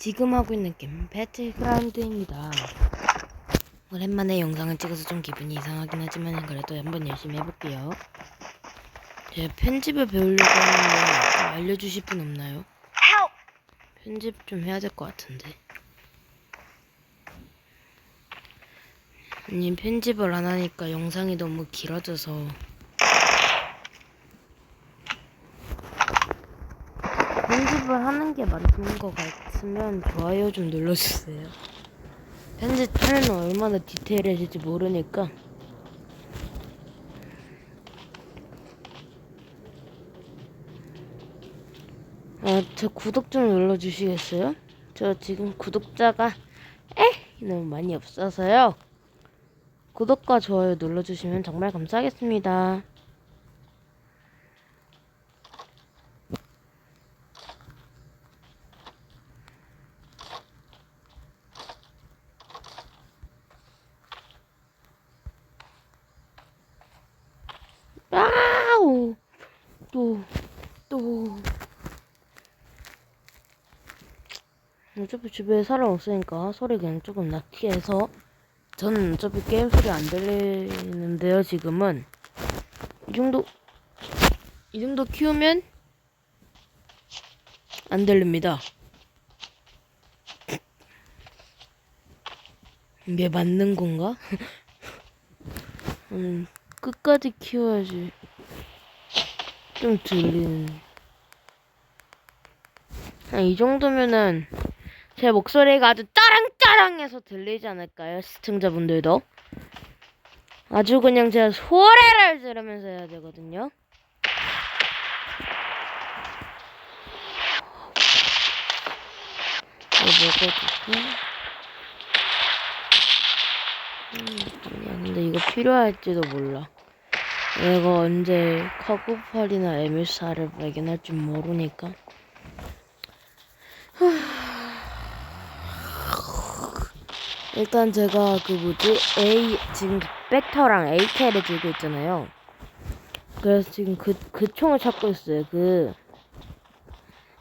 지금 하고 있는 게임 배틀그라운드입니다. 오랜만에 영상을 찍어서 좀 기분이 이상하긴 하지만 그래도 한번 열심히 해볼게요. 제가 편집을 배우려고 하는데 좀 알려주실 분 없나요? 편집 좀 해야 될 것 같은데. 아니 편집을 안 하니까 영상이 너무 길어져서 편집을 하는 게 맞는 것 같으면 좋아요 좀 눌러주세요. 편집하면 얼마나 디테일해질지 모르니까. 아, 저 구독 좀 눌러주시겠어요? 저 지금 구독자가 에 너무 많이 없어서요. 구독과 좋아요 눌러주시면 정말 감사하겠습니다. 아우 또 또. 어차피 집에 사람 없으니까 소리 그냥 조금 낮게 해서 저는 어차피 게임 소리 안 들리는데요 지금은 이 정도 이 정도 키우면 안 들립니다 이게 맞는 건가? 음, 끝까지 키워야지. 좀 들리는. 한이 정도면은 제 목소리가 아주 짜랑짜랑해서 들리지 않을까요? 시청자분들도? 아주 그냥 제가 소리를 지르면서 해야 되거든요. 이거 먹어두고 음, 근데 이거 필요할지도 몰라 내가 언제 카고팔이나 에밀사를 발견할지 모르니까 일단 제가 그 뭐지 A 지금 벡터랑 AK를 들고 있잖아요. 그래서 지금 그 그 총을 찾고 있어요. 그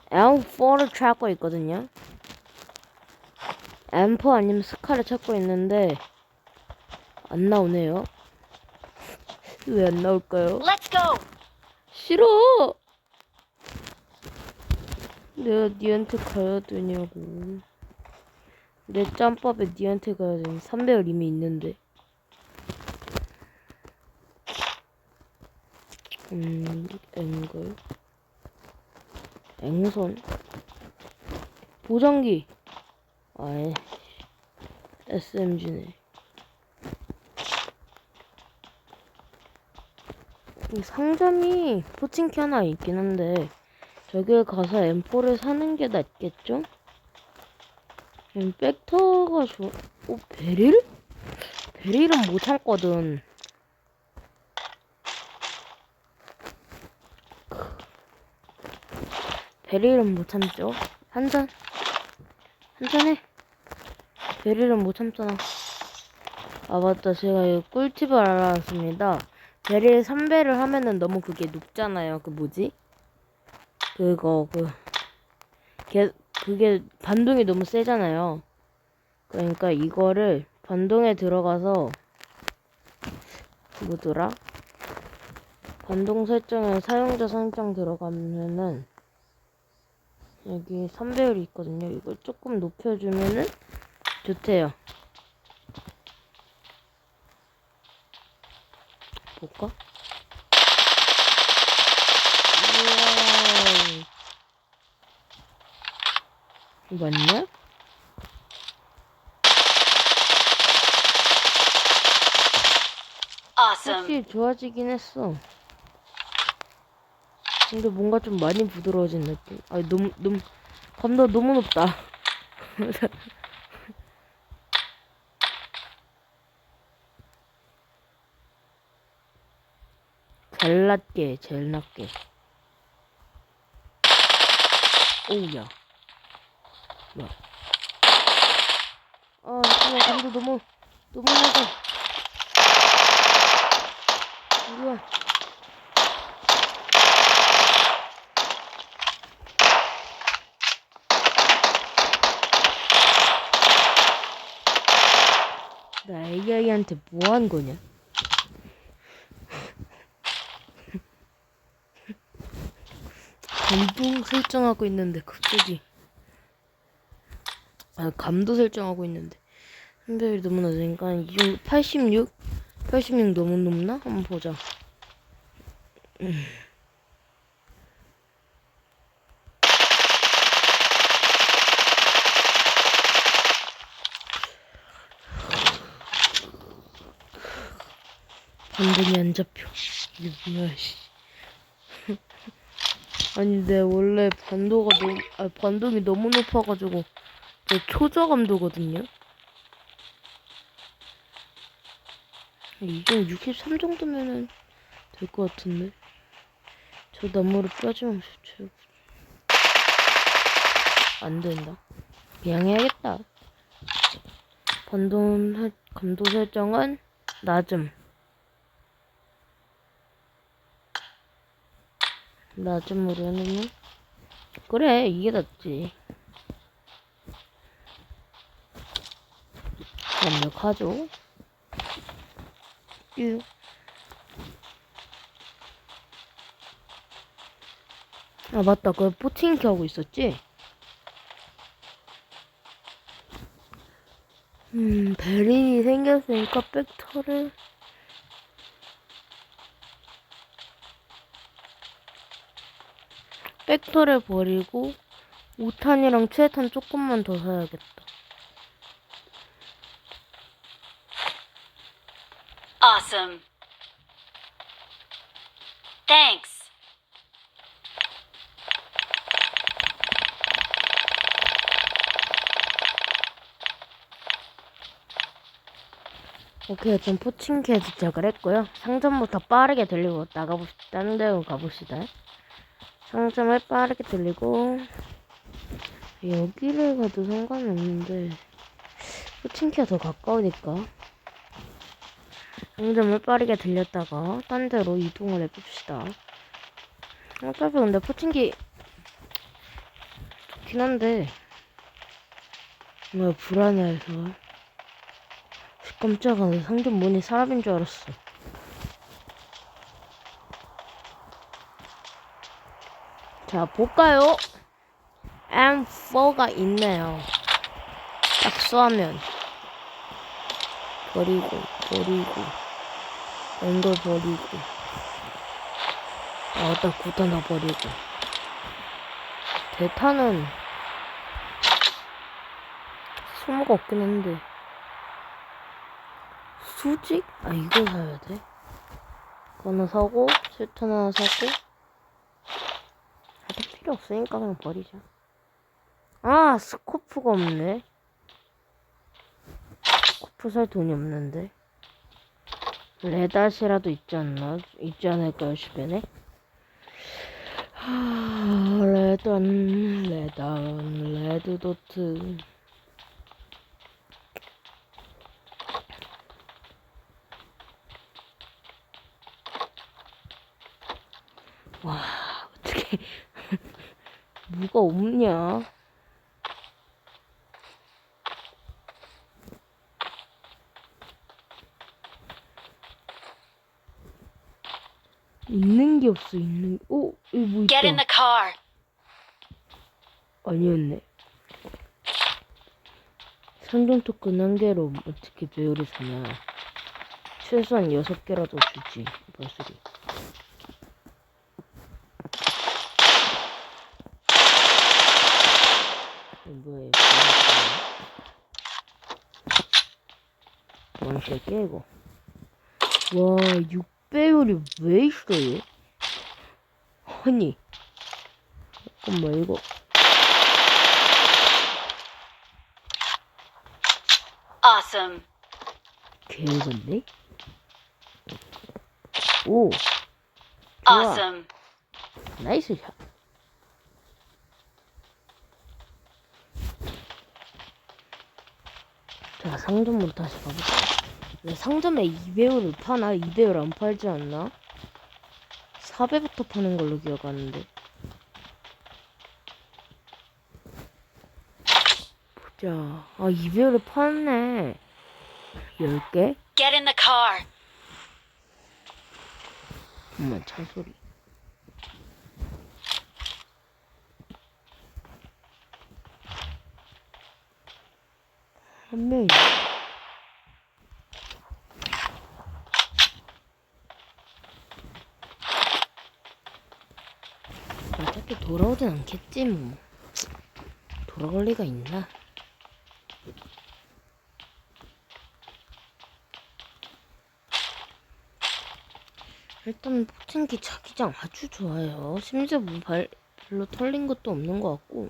M4를 찾고 있거든요. M4 아니면 스카를 찾고 있는데 안 나오네요. 왜 안 나올까요? 싫어. 내가 니한테 가야 되냐고. 내 짬밥에 니한테 가야 되니 3배열 이미 있는데. 음, 앵글. 앵선. 보정기. 아이. SMG네. 이 상점이 포칭키 하나 있긴 한데 저길 가서 M4를 사는 게 낫겠죠? 음, 벡터가 좋아. 어, 베릴? 베릴은 못 참거든. 베릴은 못 참죠. 한 잔. 한 잔해. 베릴은 못 참잖아. 아, 맞다. 제가 이 꿀팁을 알아왔습니다. 베릴 3배를 하면은 너무 그게 높잖아요. 그 뭐지? 그거, 그. 게, 그게 반동이 너무 세잖아요. 그러니까 이거를 반동에 들어가서 뭐더라? 반동 설정에 사용자 설정 들어가면은 여기 3배율이 있거든요. 이걸 조금 높여주면은 좋대요. 볼까? 우와. 이거 맞냐? 확실히 좋아지긴 했어. 근데 뭔가 좀 많이 부드러워진 느낌. 아, 너무 너무 감도 너무 높다. 제일 낮게, 제일 낮게. 오우야. 야. 아, 잠깐만, 강도 너무, 너무 낮아. 이리와. 나 AI한테 뭐 한 거냐? 감동 설정하고 있는데 갑자기 아 감도 설정하고 있는데 선배율이 너무 낮으니까 이 정도 86? 86 너무 높나? 한번 보자 음. 반동이 안 잡혀 이게 뭐야 씨 아니 내 원래 반도가 너무 아 반동이 너무 높아가지고 저 초저감도거든요. 이정 63 정도면은 될 것 같은데. 저 나무를 빠지면 좋죠. 안 된다. 그냥 해야겠다. 반동 할- 감도 설정은 낮음. 낮음으로 해놓으면 그래 이게 낫지. 완벽하죠? 유. 아 맞다. 그거 포팅키 하고 있었지? 음 베린이 생겼으니까 벡터를 벡터를 버리고 5탄이랑 7탄 조금만 더 사야겠다. Awesome. Thanks. 오케이, 전 포칭키에 도착을 했고요. 상점부터 빠르게 들리고 나가봅시다. 다른 데로 가봅시다. 상점을 빠르게 들리고 여기를 가도 상관이 없는데 포칭키가 더 가까우니까 상점을 빠르게 들렸다가 딴 데로 이동을 해봅시다. 어차피 근데 포칭키 좋긴 한데 정말 불안해서 깜짝아 내 상점 문이 사람인 줄 알았어 자 볼까요? M4가 있네요. 딱 쏘면. 버리고 버리고. 앵걸 버리고. 아 구탄 다 버리고. 대탄은 소모가 없긴 한데. 수직? 아 이거 사야 돼? 하나 사고 실탄 하나 사고 필요 없으니까 그냥 버리자 아 스코프가 없네 스코프 살 돈이 없는데 레닷이라도 있지 않나? 있지 않을까요 주변에? 하... 레던 레던 레드도트 와, 어떻게 뭐가 없냐? 있는 게 없어, 있는 게. 오, 여기 뭐 있다. Get in the car. 아니었네. 상점 토큰 한 개로 어떻게 배율을 사냐. 최소한 여섯 개라도 주지, 벌소리. 이거 뭔 새끼야, 이거. 와, 6배율이 왜 있어요? 아니. 잠깐만, 이거. Awesome. 개건데? 오, 좋아. Awesome. 나이스 샷. 자, 상점으로 다시 가보자. 왜 상점에 2배율을 파나? 2배율 안 팔지 않나? 4배부터 파는 걸로 기억하는데. 보자. 아, 2배율을 파네. 10개? Get in the car. 엄마 차 소리. 한 명이. 어차피 돌아오진 않겠지 뭐. 돌아올 리가 있나? 일단 폭탄기 자기장 아주 좋아요. 심지어 뭐 발, 별로 털린 것도 없는 것 같고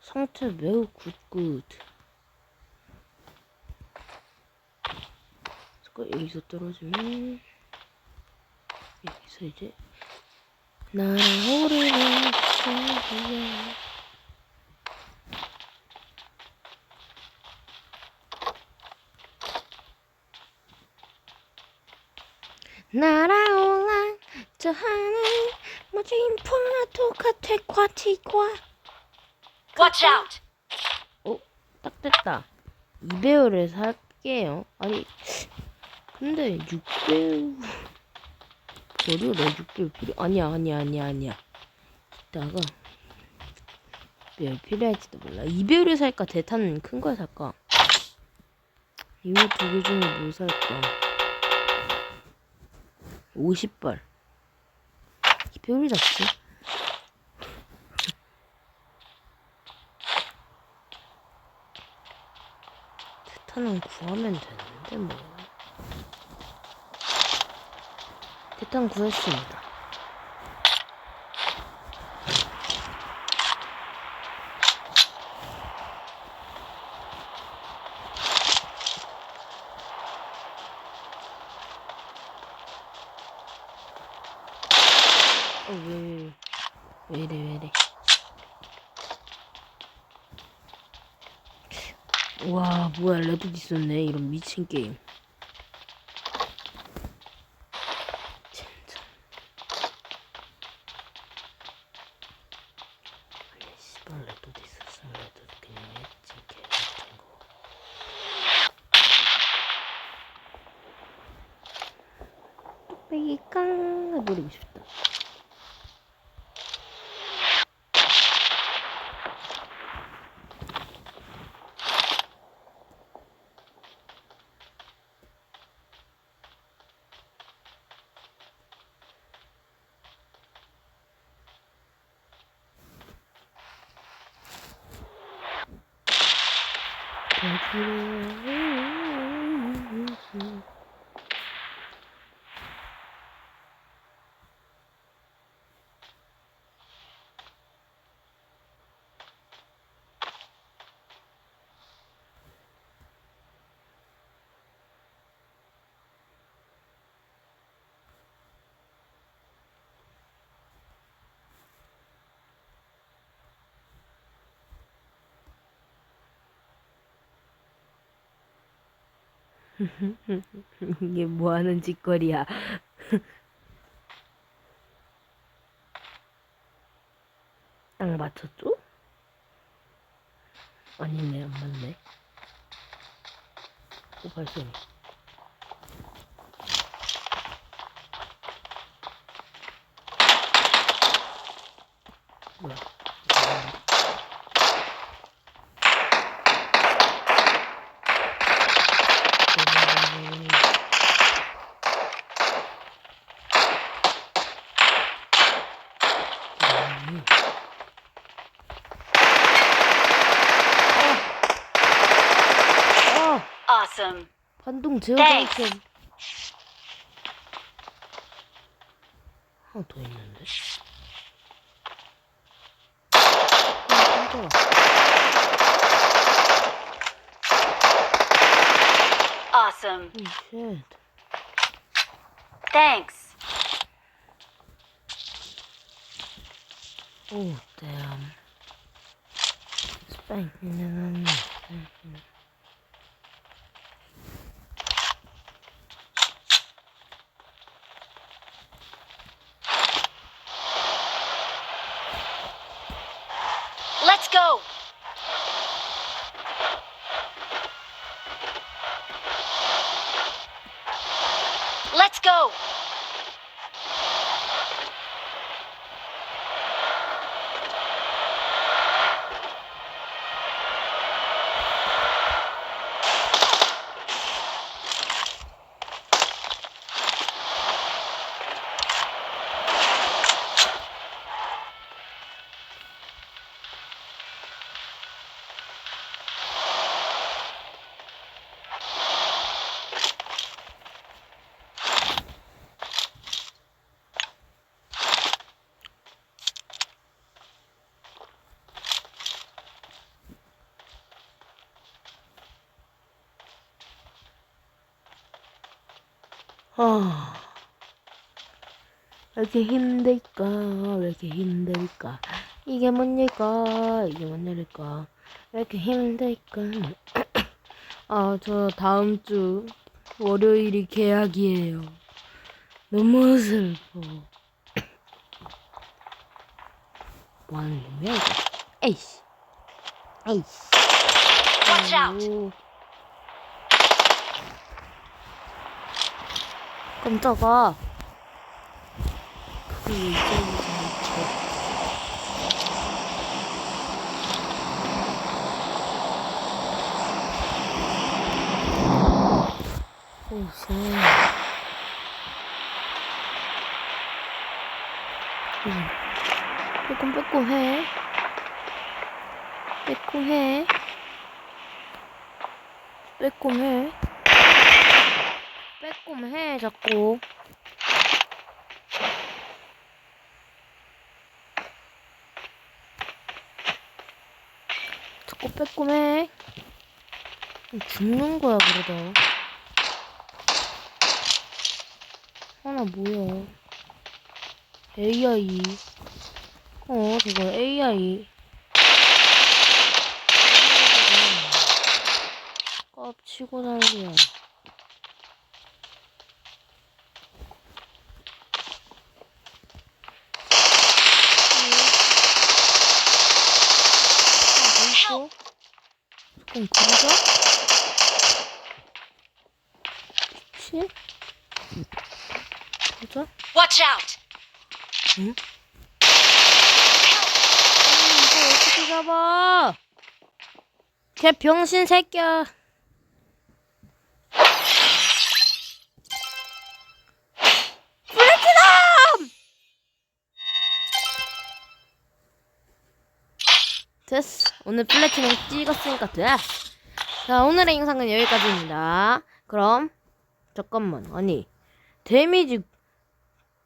상태 매우 굿굿. 잠깐 여기서 떨어지면 여기서 이제 날아오르는 소리야. 날아올라 저 하늘 멋진 파도가 되과티과 Watch out. 어? 딱 됐다 2배율을 살게요 아니 근데 6배율 버려 나 6배율 필요 아니야 아니야 아니야 아니야. 이따가 6배율 필요할지도 몰라. 2배율을 살까? 대탄 큰 걸 살까? 이거 두 개 중에 뭘 살까? 50발. 2배율이 낫지? 대탄은 구하면 되는데 뭐 대탄 구했습니다 어, 왜, 왜 이래, 왜 이래. 와, 뭐야, 레드 있었네. 이런 미친 게임. 진짜. 아니, 씨발, 레드 있었으면 레드 그냥 했지. 개 같은 거. 뚝배기 깡! 해버리고 싶다. 이게 뭐 하는 짓거리야. 딱 맞췄죠? 아니네, 안 맞네. 오, 발소리. 뭐야? 음. 음. 아! Awesome. 반동 제어 땡스. 장치 하나 더 있는데 아, 깜짝아 Awesome. 오, 쉣. Thanks. 오, damn. 스파잉. Let's go. 아, 왜 이렇게 힘들까? 왜 이렇게 힘들까? 이게 뭔 일일까? 이게 뭔 일일까? 왜 이렇게 힘들까? 아, 저 다음 주 월요일이 계약이에요. 너무 슬퍼. 뭐 하는 이거? 에이씨. 에이씨. Watch out. 아이고. 깜짝아. 그게 왜 이쪽이지? 오, 씨. 음. 빼꼼 빼꼼 해. 빼꼼 해. 빼꼼 해. 빼꼼 해, 자꾸. 자꾸 빼꼼 해. 죽는 거야, 그러다. 하나 뭐야. AI. 어, 저거 AI. 깝치고 난리야. 어, 조금 그러자? 그치? 보자. Watch out. 응? 아니, 이거 어떻게 잡아? 걔 병신 새끼야. 오늘 플래티넘 찍었으니까 돼. 자, 오늘의 영상은 여기까지입니다. 그럼, 잠깐만. 아니, 데미지,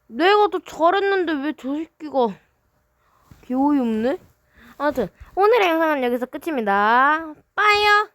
내가 더 잘했는데 왜 저 새끼가 기호이 없네? 아무튼, 오늘의 영상은 여기서 끝입니다. 빠이요!